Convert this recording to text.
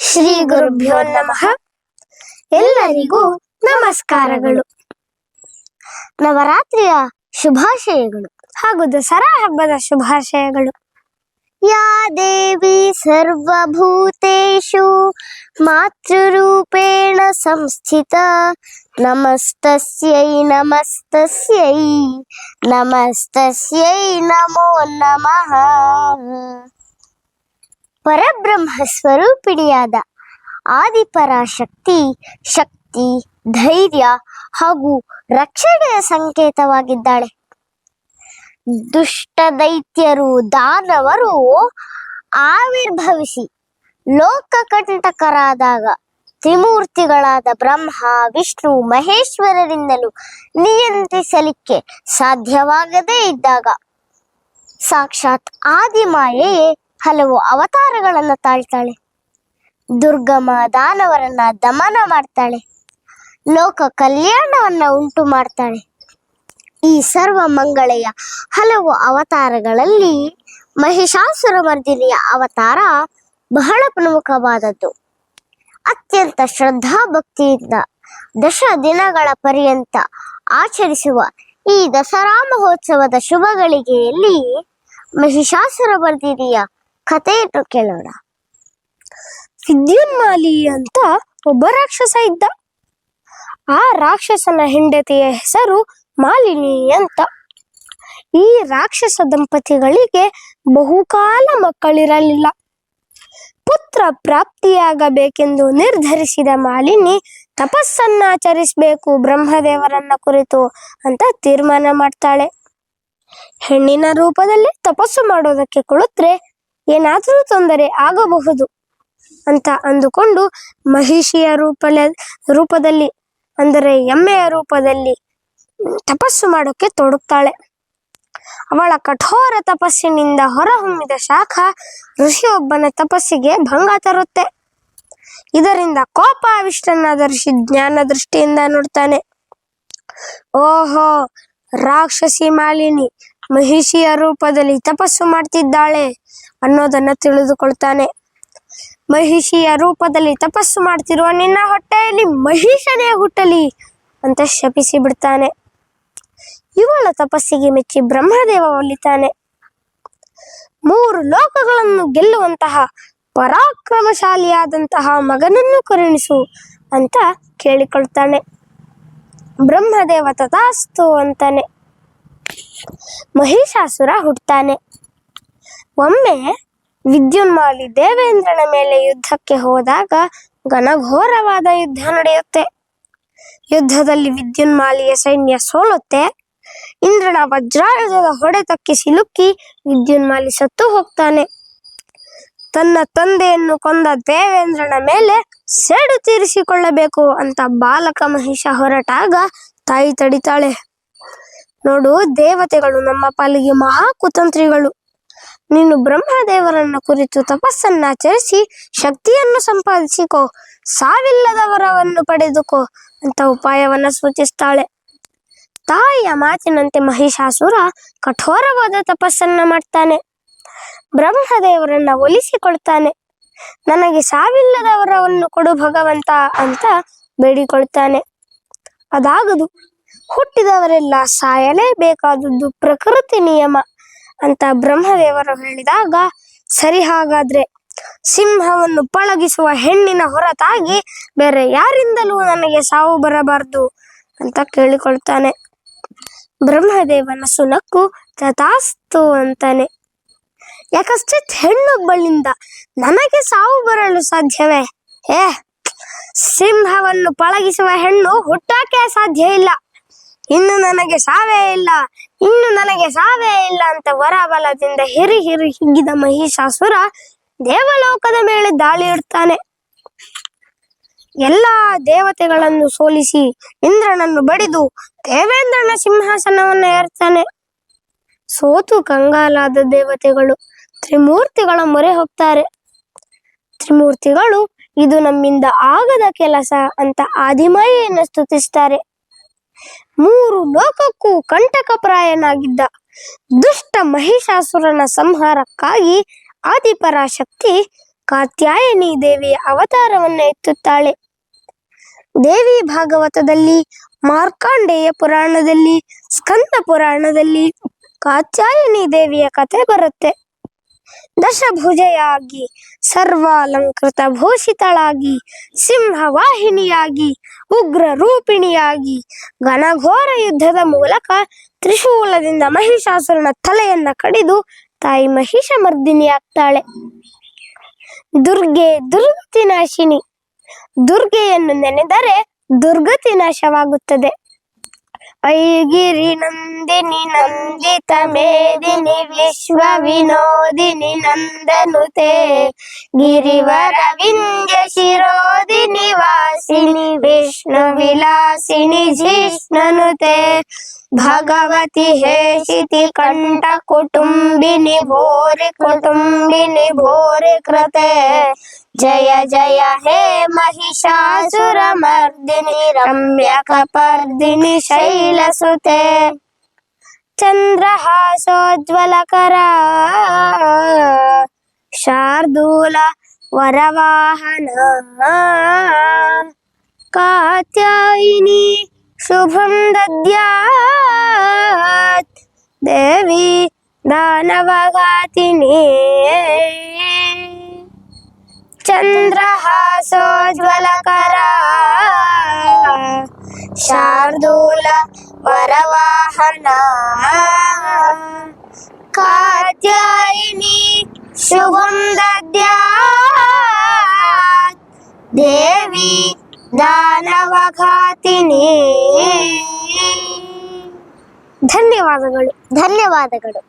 ಶ್ರೀ ಗುರುಭ್ಯೋ ನಮಃ. ಎಲ್ಲರಿಗೂ ನಮಸ್ಕಾರಗಳು. ನವರಾತ್ರಿಯ ಶುಭಾಶಯಗಳು ಹಾಗೂ ದಸರಾ ಹಬ್ಬದ ಶುಭಾಶಯಗಳು. ಯಾ ದೇವಿ ಸರ್ವಭೂತೇಷು ಮಾತೃರೂಪೇಣ ಸಂಸ್ಥಿತ, ನಮಸ್ತಸ್ಯೈ ನಮಸ್ತಸ್ಯೈ ನಮಸ್ತಸ್ಯೈ ನಮೋ ನಮಃ. ಪರಬ್ರಹ್ಮ ಸ್ವರೂಪಿಣಿಯಾದ ಆದಿಪರಾಶಕ್ತಿ, ಶಕ್ತಿ, ಧೈರ್ಯ ಹಾಗೂ ರಕ್ಷಣೆಯ ಸಂಕೇತವಾಗಿದ್ದಾಳೆ. ದುಷ್ಟ ದೈತ್ಯರು, ದಾನವರು ಆವಿರ್ಭವಿಸಿ ಲೋಕಕಂಟಕರಾದಾಗ ತ್ರಿಮೂರ್ತಿಗಳಾದ ಬ್ರಹ್ಮ, ವಿಷ್ಣು, ಮಹೇಶ್ವರರಿಂದಲೂ ನಿಯಂತ್ರಿಸಲಿಕ್ಕೆ ಸಾಧ್ಯವಾಗದೇ ಇದ್ದಾಗ ಸಾಕ್ಷಾತ್ ಆದಿಮಾಯೆಯೇ ಹಲವು ಅವತಾರಗಳನ್ನು ತಾಳ್ತಾಳೆ. ದುರ್ಗಮ ದಾನವರನ್ನ ದಮನ ಮಾಡ್ತಾಳೆ. ಲೋಕ ಕಲ್ಯಾಣವನ್ನ ಉಂಟು ಮಾಡ್ತಾಳೆ. ಈ ಸರ್ವ ಮಂಗಳೆಯ ಹಲವು ಅವತಾರಗಳಲ್ಲಿ ಮಹಿಷಾಸುರ ಮರ್ದಿನಿಯ ಅವತಾರ ಬಹಳ ಪ್ರಮುಖವಾದದ್ದು. ಅತ್ಯಂತ ಶ್ರದ್ಧಾ ಭಕ್ತಿಯಿಂದ ದಶ ದಿನಗಳ ಪರ್ಯಂತ ಆಚರಿಸುವ ಈ ದಸರಾ ಮಹೋತ್ಸವದ ಶುಭಗಳಿಗೆಯಲ್ಲಿ ಮಹಿಷಾಸುರ ಕಥೆಯನ್ನು ಕೇಳೋಣ ವಿದ್ಯುನ್ಮಾಲಿ ಅಂತ ಒಬ್ಬ ರಾಕ್ಷಸ ಇದ್ದ. ಆ ರಾಕ್ಷಸನ ಹೆಂಡತಿಯ ಹೆಸರು ಮಾಲಿನಿ ಅಂತ. ಈ ರಾಕ್ಷಸ ದಂಪತಿಗಳಿಗೆ ಬಹುಕಾಲ ಮಕ್ಕಳಿರಲಿಲ್ಲ. ಪುತ್ರ ಪ್ರಾಪ್ತಿಯಾಗಬೇಕೆಂದು ನಿರ್ಧರಿಸಿದ ಮಾಲಿನಿ ತಪಸ್ಸನ್ನಾಚರಿಸಬೇಕು ಬ್ರಹ್ಮದೇವರನ್ನ ಕುರಿತು ಅಂತ ತೀರ್ಮಾನ ಮಾಡ್ತಾಳೆ. ಹೆಣ್ಣಿನ ರೂಪದಲ್ಲಿ ತಪಸ್ಸು ಮಾಡೋದಕ್ಕೆ ಕುಳಿತ್ರೆ ಏನಾದರೂ ತೊಂದರೆ ಆಗಬಹುದು ಅಂತ ಅಂದುಕೊಂಡು ಮಹಿಷಿಯ ರೂಪಲ, ರೂಪದಲ್ಲಿ, ಅಂದರೆ ಎಮ್ಮೆಯ ರೂಪದಲ್ಲಿ ತಪಸ್ಸು ಮಾಡೋಕೆ ತೊಡಗ್ತಾಳೆ. ಅವಳ ಕಠೋರ ತಪಸ್ಸಿನಿಂದ ಹೊರಹೊಮ್ಮಿದ ಶಾಖ ಋಷಿಯೊಬ್ಬನ ತಪಸ್ಸಿಗೆ ಭಂಗ ತರುತ್ತೆ. ಇದರಿಂದ ಕೋಪಾವಿಷ್ಟನಾದ ಋಷಿ ಜ್ಞಾನ ದೃಷ್ಟಿಯಿಂದ ನೋಡ್ತಾನೆ. ಓಹೋ, ರಾಕ್ಷಸಿ ಮಾಲಿನಿ, ಮಹಿಷಿಯ ರೂಪದಲ್ಲಿ ತಪಸ್ಸು ಮಾಡ್ತಿದ್ದಾಳೆ. ಅನ್ನೋದನ್ನ ತಿಳಿದುಕೊಳ್ತಾನೆ. ಮಹಿಷಿಯ ರೂಪದಲ್ಲಿ ತಪಸ್ಸು ಮಾಡ್ತಿರುವ ನಿನ್ನ ಹೊಟ್ಟೆಯಲ್ಲಿ ಮಹಿಷನೇ ಹುಟ್ಟಲಿ ಅಂತ ಶಪಿಸಿ ಬಿಡ್ತಾನೆ. ಇವಳ ತಪಸ್ಸಿಗೆ ಮೆಚ್ಚಿ ಬ್ರಹ್ಮದೇವ ಒಲಿತಾನೆ. ಮೂರು ಲೋಕಗಳನ್ನು ಗೆಲ್ಲುವಂತಹ ಪರಾಕ್ರಮಶಾಲಿಯಾದಂತಹ ಮಗನನ್ನು ಕರುಣಿಸು ಅಂತ ಕೇಳಿಕೊಳ್ತಾನೆ. ಬ್ರಹ್ಮದೇವ ತಥಾಸ್ತು ಅಂತಾನೆ. ಮಹಿಷಾಸುರ ಹುಟ್ಟುತ್ತಾನೆ ಒಮ್ಮೆ ವಿದ್ಯುನ್ಮಾಲಿ ದೇವೇಂದ್ರನ ಮೇಲೆ ಯುದ್ಧಕ್ಕೆ ಹೋದಾಗ ಘನಘೋರವಾದ ಯುದ್ಧ ನಡೆಯುತ್ತೆ. ಯುದ್ಧದಲ್ಲಿ ವಿದ್ಯುನ್ಮಾಲಿಯ ಸೈನ್ಯ ಸೋಲುತ್ತೆ. ಇಂದ್ರನ ವಜ್ರಾಯುಧದ ಹೊಡೆತಕ್ಕೆ ಸಿಲುಕಿ ವಿದ್ಯುನ್ಮಾಲಿ ಸತ್ತು ಹೋಗ್ತಾನೆ. ತನ್ನ ತಂದೆಯನ್ನು ಕೊಂದ ದೇವೇಂದ್ರನ ಮೇಲೆ ಸೇಡು ತೀರಿಸಿಕೊಳ್ಳಬೇಕು ಅಂತ ಬಾಲಕ ಮಹಿಷ ಹೊರಟಾಗ ತಾಯಿ ತಡಿತಾಳೆ. ನೋಡು, ದೇವತೆಗಳು ನಮ್ಮ ಪಾಲಿಗೆ ಮಹಾ ಕುತಂತ್ರಿಗಳು ನೀನು ಬ್ರಹ್ಮದೇವರನ್ನ ಕುರಿತು ತಪಸ್ಸನ್ನಾಚರಿಸಿ ಶಕ್ತಿಯನ್ನು ಸಂಪಾದಿಸಿಕೋ. ಸಾವಿಲ್ಲದ ವರವನ್ನು ಪಡೆದುಕೋ ಅಂತ ಉಪಾಯವನ್ನ ಸೂಚಿಸ್ತಾಳೆ. ತಾಯಿಯ ಮಾತಿನಂತೆ ಮಹಿಷಾಸುರ ಕಠೋರವಾದ ತಪಸ್ಸನ್ನ ಮಾಡ್ತಾನೆ. ಬ್ರಹ್ಮದೇವರನ್ನ ಒಲಿಸಿಕೊಳ್ತಾನೆ. ನನಗೆ ಸಾವಿಲ್ಲದ ವರವನ್ನು ಕೊಡು ಭಗವಂತ ಅಂತ ಬೇಡಿಕೊಳ್ತಾನೆ. ಅದಾಗದು. ಹುಟ್ಟಿದವರೆಲ್ಲ ಸಾಯಲೇಬೇಕಾದದ್ದು ಪ್ರಕೃತಿ ನಿಯಮ. ಅಂತ ಬ್ರಹ್ಮದೇವರು ಹೇಳಿದಾಗ, ಸರಿ ಹಾಗಾದ್ರೆ ಸಿಂಹವನ್ನು ಪಳಗಿಸುವ ಹೆಣ್ಣಿನ ಹೊರತಾಗಿ ಬೇರೆ ಯಾರಿಂದಲೂ ನನಗೆ ಸಾವು ಬರಬಾರದು ಅಂತ ಕೇಳಿಕೊಳ್ತಾನೆ. ಬ್ರಹ್ಮದೇವನ ಸುನಕ್ಕು ತಥಾಸ್ತು ಅಂತಾನೆ. ಯಾಕಷ್ಟೇ ಹೆಣ್ಣೊಬ್ಬಳಿಂದ ನನಗೆ ಸಾವು ಬರಲು ಸಾಧ್ಯವೇ? ಏ, ಸಿಂಹವನ್ನು ಪಳಗಿಸುವ ಹೆಣ್ಣು ಹುಟ್ಟಾಕೆ ಸಾಧ್ಯ ಇಲ್ಲ. ಇನ್ನು ನನಗೆ ಸಾವೇ ಇಲ್ಲ, ಇನ್ನು ನನಗೆ ಸಾವೇ ಇಲ್ಲ ಅಂತ ವರಬಲದಿಂದ ಹಿರಿ ಹಿರಿ ಹಿಗ್ಗಿದ ಮಹಿಷಾಸುರ ದೇವಲೋಕದ ಮೇಲೆ ದಾಳಿ ಇಡ್ತಾನೆ. ಎಲ್ಲಾ ದೇವತೆಗಳನ್ನು ಸೋಲಿಸಿ ಇಂದ್ರನನ್ನು ಬಡಿದು ದೇವೇಂದ್ರನ ಸಿಂಹಾಸನವನ್ನು ಏರ್ತಾನೆ. ಸೋತು ಕಂಗಾಲಾದ ದೇವತೆಗಳು ತ್ರಿಮೂರ್ತಿಗಳ ಮೊರೆ ಹೋಗ್ತಾರೆ. ತ್ರಿಮೂರ್ತಿಗಳು, ಇದು ನಮ್ಮಿಂದ ಆಗದ ಕೆಲಸ ಅಂತ ಆದಿಮಯನ್ನು ಸ್ತುತಿಸ್ತಾರೆ. ಮೂರು ಲೋಕಕ್ಕೂ ಕಂಟಕಪ್ರಾಯನಾಗಿದ್ದ ದುಷ್ಟ ಮಹಿಷಾಸುರನ ಸಂಹಾರಕ್ಕಾಗಿ ಆದಿಪರಾಶಕ್ತಿ ಕಾತ್ಯಾಯನಿ ದೇವಿಯ ಅವತಾರವನ್ನು ಎತ್ತುತ್ತಾಳೆ. ದೇವಿ ಭಾಗವತದಲ್ಲಿ, ಮಾರ್ಕಾಂಡೇಯ ಪುರಾಣದಲ್ಲಿ, ಸ್ಕಂದ ಪುರಾಣದಲ್ಲಿ ಕಾತ್ಯಾಯನಿ ದೇವಿಯ ಕಥೆ ಬರುತ್ತೆ. ದಶಭುಜೆಯಾಗಿ ಸರ್ವಾಲಂಕೃತ ಭೂಷಿತಳಾಗಿ ಸಿಂಹವಾಹಿನಿಯಾಗಿ ಉಗ್ರ ರೂಪಿಣಿಯಾಗಿ ಘನಘೋರ ಯುದ್ಧದ ಮೂಲಕ ತ್ರಿಶೂಲದಿಂದ ಮಹಿಷಾಸುರನ ತಲೆಯನ್ನ ಕಡಿದು ತಾಯಿ ಮಹಿಷ ಮರ್ದಿನಿಯಾಗ್ತಾಳೆ ದುರ್ಗೆ ದುರ್ಗತಿ ನಾಶಿನಿ ದುರ್ಗೆಯನ್ನು ನೆನೆದರೆ ದುರ್ಗತಿ ನಾಶವಾಗುತ್ತದೆ వైగిరి నందిని నందిత మేదిని విశ్వ వినోదిని నందనుతే. గిరివర వింజ శిరోదిని వాసిని విష్ణు విలాసిని జిష్ణనుతే. भगवती हे कंठ कुटुंबिनी भोरि कुटुंबिनी भोरि कृते जय जय हे महिषासुर मर्दिनी रम्य कपर्दिनी शैल सुते चंद्रहासोज्वल शार्दूल वरवाहना, कात्यायिनी ಕಾತ್ಯಾಯಿನಿ ಶುಭಂ ದದ್ಯಾತ್ ದೇವಿ ದಾನವಘಾತಿನಿ ಚಂದ್ರಹಾಸೋಜ್ವಲಕರ ಶಾರ್ದೂಲ ವರವಾಹನ ಕಾತ್ಯಾಯಿನಿ ಶುಭಂ ದದ್ಯಾತ್ ದೇವಿ ದಾನವಘಾತಿನಿ ಧನ್ಯವಾದಗಳು ಧನ್ಯವಾದಗಳು.